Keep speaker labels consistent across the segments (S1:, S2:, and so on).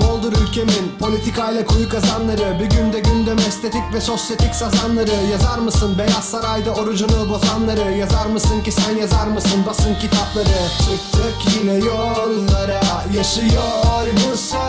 S1: Boldur ülkemin politikayla kuyu kazanları Bir günde gündem estetik ve sosyetik sazanları. Yazar mısın Beyaz Saray'da orucunu bozanları? Yazar mısın ki sen yazar mısın? Basın kitapları. Çıktık yine yollara yaşıyor bu sözler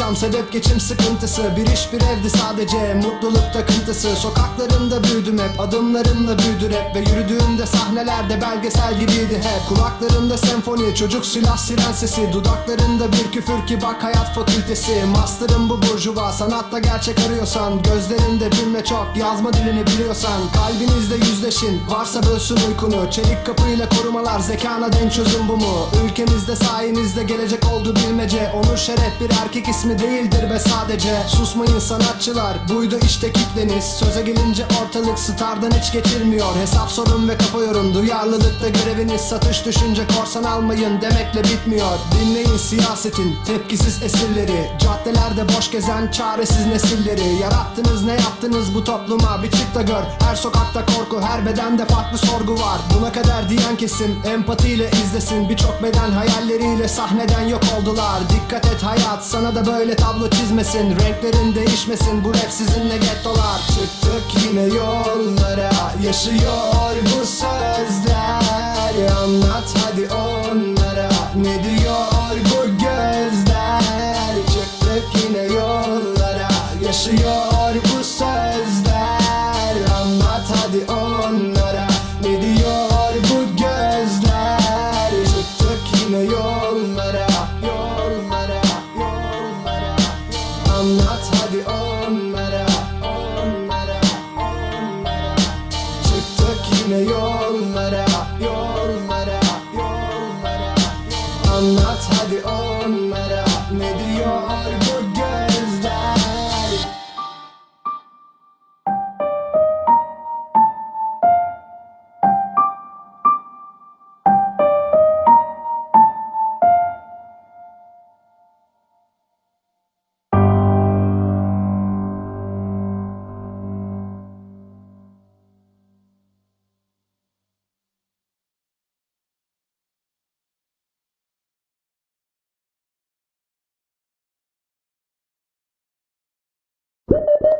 S1: yaşam sebep geçim sıkıntısı. Bir iş bir evdi sadece mutluluk takıntısı. Sokaklarında büyüdüm hep adımlarımla büyüdü rap Ve yürüdüğümde sahnelerde belgesel gibiydi hep. Kulaklarımda senfoni çocuk silah siren sesi Dudaklarında bir küfür ki bak hayat fakültesi. Master'ım bu burjuva sanatta gerçek arıyorsan. Gözlerinde cümle çok yazma dilini biliyorsan. Kalbinizde yüzleşin varsa bölsün uykunu. Çelik kapıyla korumalar zekana denk çözüm bu mu? Ülkemizde sayenizde gelecek oldu bilmece. Onur şeref bir erkek ismi değildir be sadece. Susmayın sanatçılar buydu işte kitleniz Söze gelince ortalık stardan hiç geçirmiyor. Hesap sorun ve kafa yorun duyarlılıkta göreviniz Satış düşünce korsan almayın demekle bitmiyor. Dinleyin siyasetin tepkisiz esirleri. Caddelerde boş gezen çaresiz nesilleri. Yarattınız ne yaptınız bu topluma? Bir çık da gör. Her sokakta korku her bedende farklı sorgu var. Buna kadar diyen kesim empatiyle izlesin. Birçok beden hayalleriyle sahneden yok oldular. Dikkat et hayat sana da böyle tablo çizmesin Renklerin değişmesin bu rap sizinle gettolar Çıktık yine yollara yaşıyor bu sözler Anlat hadi onlara Woo!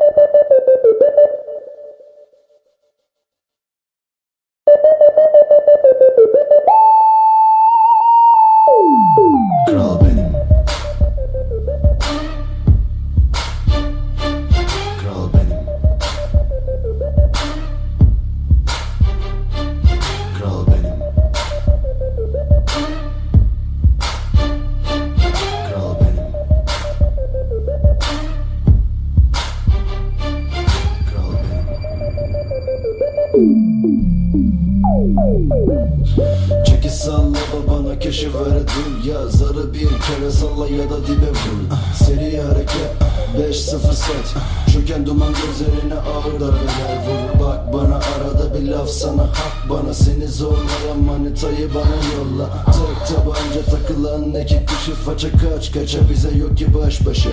S1: Çeki salla babana keşif öğretim Ya zarı bir kere salla ya da dibe vur. Seri hareket 5-0 set. Çöken duman gözlerine ağır darbeler vur. Bak bana arada bir laf sana hak. Bana Seni zorlayan manitayı bana yolla. Tek tabanca takıl
S2: takılan iki kişi faça kaç. Kaça bize yok ki baş başa.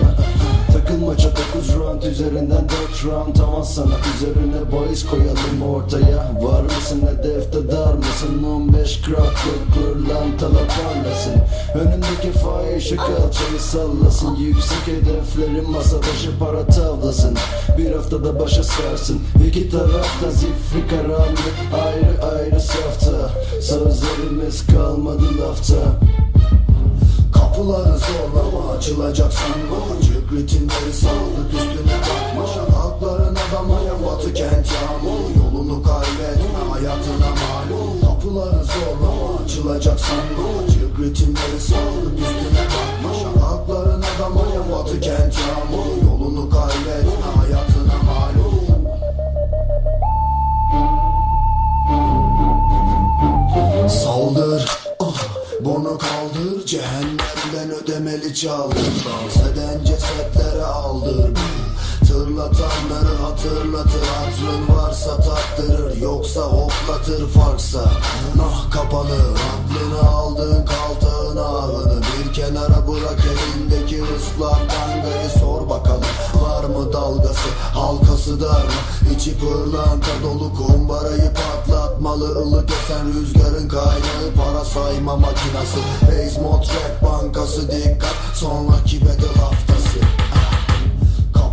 S2: Takılma çok 9 round üzerinden 4 round. Tamam sana üzerine boys koyalım ortaya. Var mısın hedefte dar mısın? 15 kraklık pırlantalar parlasın. Önündeki fahişe kalçayı sallasın. Yüksek hedeflerin masa başı para tavlasın. Bir haftada başa sarsın. İki tarafta zifri karanlık Ayrı ayrı safta. Sözlerimiz kalmadı lafta. Kapıları zorlama açılacak sanma. Çık ritimleri saldık üstüne bakma. Şakakların adamı batı kent yağmur Yolunu kaybetme hayatına malum. Kapıları zorlama açılacak sanma. Çık ritimleri saldık üstüne bakma. Şakakların adamı batı kent yağmur Yolunu kaybetme hayatına malum. Saldır ah, Bunu kaldır. Cehennemden ödemeli çaldır Yoksa hoplatır farksa. Nah kapalı Aklını aldığın kaltağın ahını Bir kenara bırak elindeki ıslak tangayı Sor bakalım var mı dalgası? Halkası dar mı? İçi pırlanta dolu kumbarayı patlatmalı. Ilık esen rüzgarın kaynağı Para sayma makinası. Base mod rap bankası dikkat Sonraki bedel haftası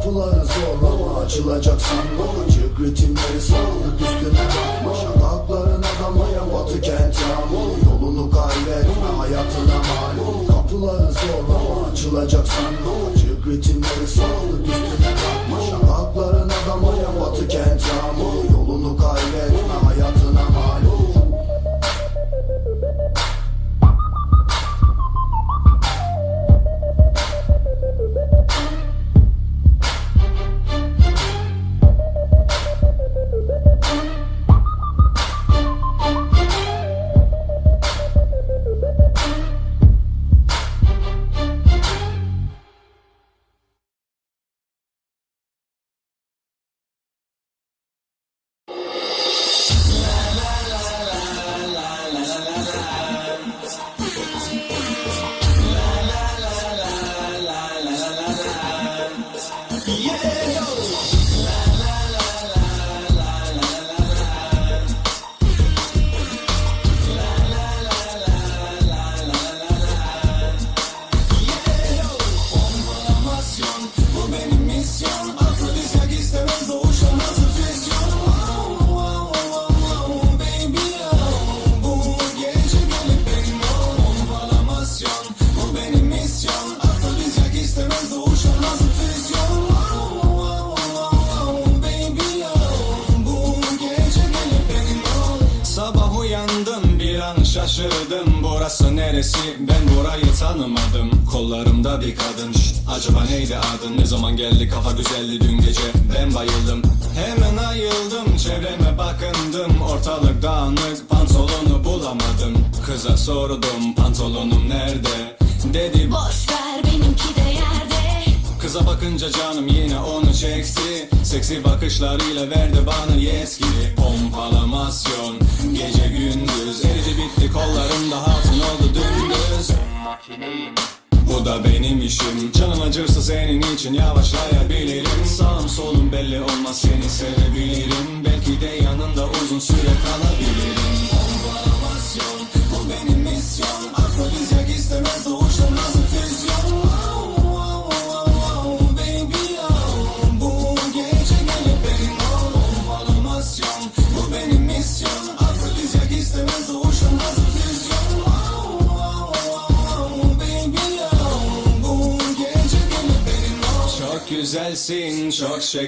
S2: Kapıları zorlama açılacak sanma Çık ritimleri saldık üstüne bakma. Şakakların adamı batı kent yağmur. Yolunu kaybetme hayatına malum Kapıları zorlama açılacak sanma Çık ritimleri saldık üstüne bakma
S3: Sabah uyandım bir an şaşırdım. Burası neresi? Ben burayı tanımadım. Kollarımda bir kadın. Şşt, acaba neydi adın? Ne zaman geldi? Kafa güzeldi dün gece. Ben bayıldım. Hemen ayıldım Çevreme bakındım. Ortalık dağınık Pantolonu bulamadım. Kıza sordum pantolonum nerede? Dedi
S4: Boş ver benimki de yerde.
S3: Kıza bakınca canım yine onu çekti. Seksi bakışlarıyla verdi bana yetki Pompalamasyon gece gündüz Eridi bitti kollarımda hatun oldu dümdüz. Bu da benim işim Canım acırsa senin için yavaşlayabilirim. Sağım solum belli olmaz seni sevebilirim. Belki de yanında uzun süre kalabilirim gelsin shock shaking.